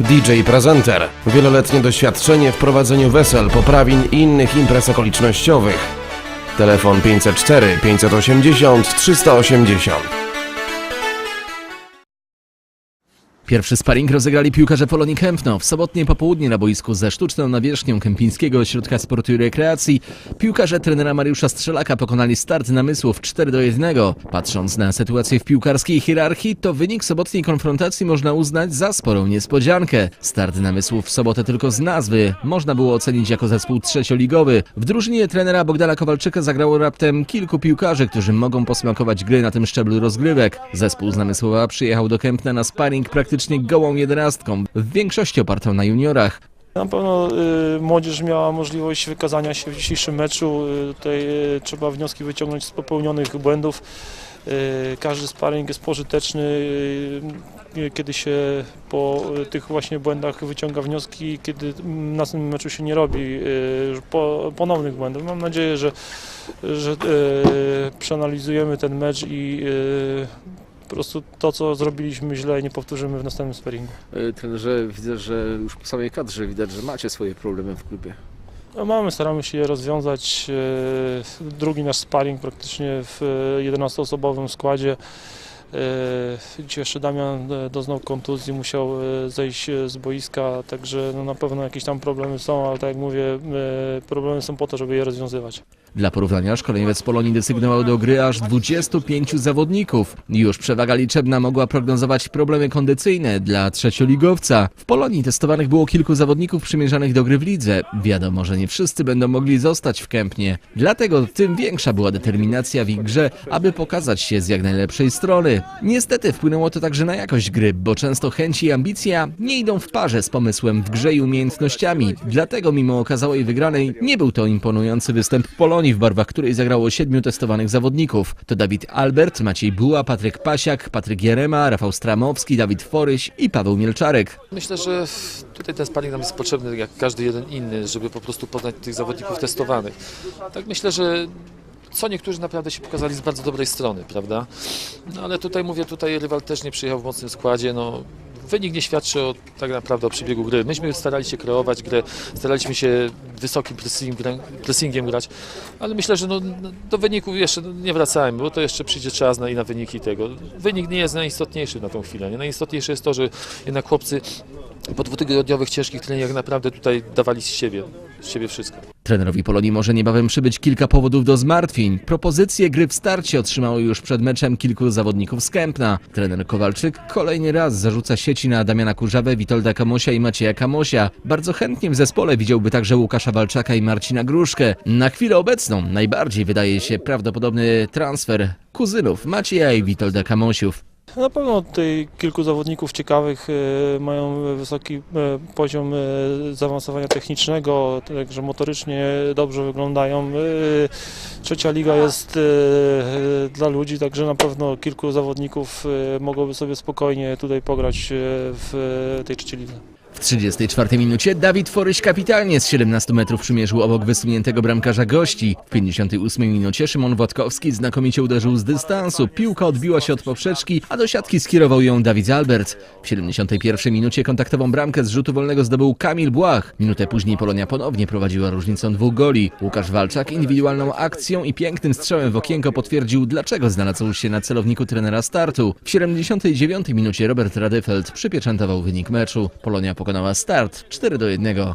DJ Prezenter. Wieloletnie doświadczenie w prowadzeniu wesel, poprawin i innych imprez okolicznościowych. Telefon 504 580 380. Pierwszy sparring rozegrali piłkarze Polonii Kępno. W sobotnie popołudnie na boisku ze sztuczną nawierzchnią Kępińskiego Ośrodka Sportu i Rekreacji piłkarze trenera Mariusza Strzelaka pokonali start namysłów 4 do 1. Patrząc na sytuację w piłkarskiej hierarchii, to wynik sobotniej konfrontacji można uznać za sporą niespodziankę. Start namysłów w sobotę tylko z nazwy można było ocenić jako zespół trzecioligowy. W drużynie trenera Bogdana Kowalczyka zagrało raptem kilku piłkarzy, którzy mogą posmakować gry na tym szczeblu rozgrywek. Zespół z Namysłowa przyjechał do Kępna na sparring praktycznie gołą jedenastką, w większości opartą na juniorach. Na pewno y, młodzież miała możliwość wykazania się w dzisiejszym meczu. Y, tutaj y, trzeba wnioski wyciągnąć z popełnionych błędów. Y, każdy sparring jest pożyteczny, y, y, kiedy się po y, tych właśnie błędach wyciąga wnioski, kiedy w następnym meczu się nie robi y, po, ponownych błędów. Mam nadzieję, że, że y, przeanalizujemy ten mecz i y, po prostu to, co zrobiliśmy źle, nie powtórzymy w następnym sparingu. E, Trenerze, widzę, że już po samej kadrze widać, że macie swoje problemy w klubie. No mamy, staramy się je rozwiązać. E, Drugi nasz sparring praktycznie w 11-osobowym składzie. E, Dzisiaj jeszcze Damian doznał kontuzji, musiał zejść z boiska, także no na pewno jakieś tam problemy są, ale tak jak mówię, problemy są po to, żeby je rozwiązywać. Dla porównania szkoleniowiec Polonii desygnował do gry aż 25 zawodników. Już przewaga liczebna mogła prognozować problemy kondycyjne dla trzecioligowca. W Polonii testowanych było kilku zawodników przymierzanych do gry w lidze. Wiadomo, że nie wszyscy będą mogli zostać w Kępnie. Dlatego tym większa była determinacja w ich grze, aby pokazać się z jak najlepszej strony. Niestety wpłynęło to także na jakość gry, bo często chęci i ambicja nie idą w parze z pomysłem w grze i umiejętnościami. Dlatego mimo okazałej wygranej nie był to imponujący występ Polonii w barwach której zagrało siedmiu testowanych zawodników. To Dawid Albert, Maciej Buła, Patryk Pasiak, Patryk Jerema, Rafał Stramowski, Dawid Foryś i Paweł Mielczarek. Myślę, że tutaj ten sparring nam jest potrzebny jak każdy jeden inny, żeby po prostu poznać tych zawodników testowanych. Tak myślę, że co niektórzy naprawdę się pokazali z bardzo dobrej strony, prawda? No ale tutaj mówię, tutaj rywal też nie przyjechał w mocnym składzie, no wynik nie świadczy o, tak naprawdę o przebiegu gry. Myśmy starali się kreować grę, staraliśmy się wysokim pressing, pressingiem grać, ale myślę, że no, no, do wyników jeszcze nie wracajmy, bo to jeszcze przyjdzie czas na, i na wyniki tego. Wynik nie jest najistotniejszy na tą chwilę. Nie? Najistotniejsze jest to, że jednak chłopcy po dwutygodniowych ciężkich treningach naprawdę tutaj dawali z siebie, z siebie wszystko. Trenerowi Polonii może niebawem przybyć kilka powodów do zmartwień. Propozycje gry w starcie otrzymało już przed meczem kilku zawodników z Kępna. Trener Kowalczyk kolejny raz zarzuca sieci na Damiana Kurzawę, Witolda Kamosia i Macieja Kamosia. Bardzo chętnie w zespole widziałby także Łukasza Walczaka i Marcina Gruszkę. Na chwilę obecną najbardziej wydaje się prawdopodobny transfer kuzynów Macieja i Witolda Kamosiów. Na pewno tutaj kilku zawodników ciekawych e, mają wysoki e, poziom e, zaawansowania technicznego, także motorycznie dobrze wyglądają. Trzecia liga jest dla ludzi, także na pewno kilku zawodników mogłoby sobie spokojnie tutaj pograć w tej trzeciej lidze. W 34 minucie Dawid Foryś kapitalnie z 17 metrów przymierzył obok wysuniętego bramkarza gości. W 58 minucie Szymon Władkowski znakomicie uderzył z dystansu. Piłka odbiła się od poprzeczki, a do siatki skierował ją Dawid Albert. W 71 minucie kontaktową bramkę z rzutu wolnego zdobył Kamil Błach. Minutę później Polonia ponownie prowadziła różnicą dwóch goli. Łukasz Walczak indywidualną akcją i pięknym strzałem w okienko potwierdził, dlaczego znalazł się na celowniku trenera startu. W 79 minucie Robert Radefeld przypieczętował wynik meczu. Polonia pokonała start 4 do 1.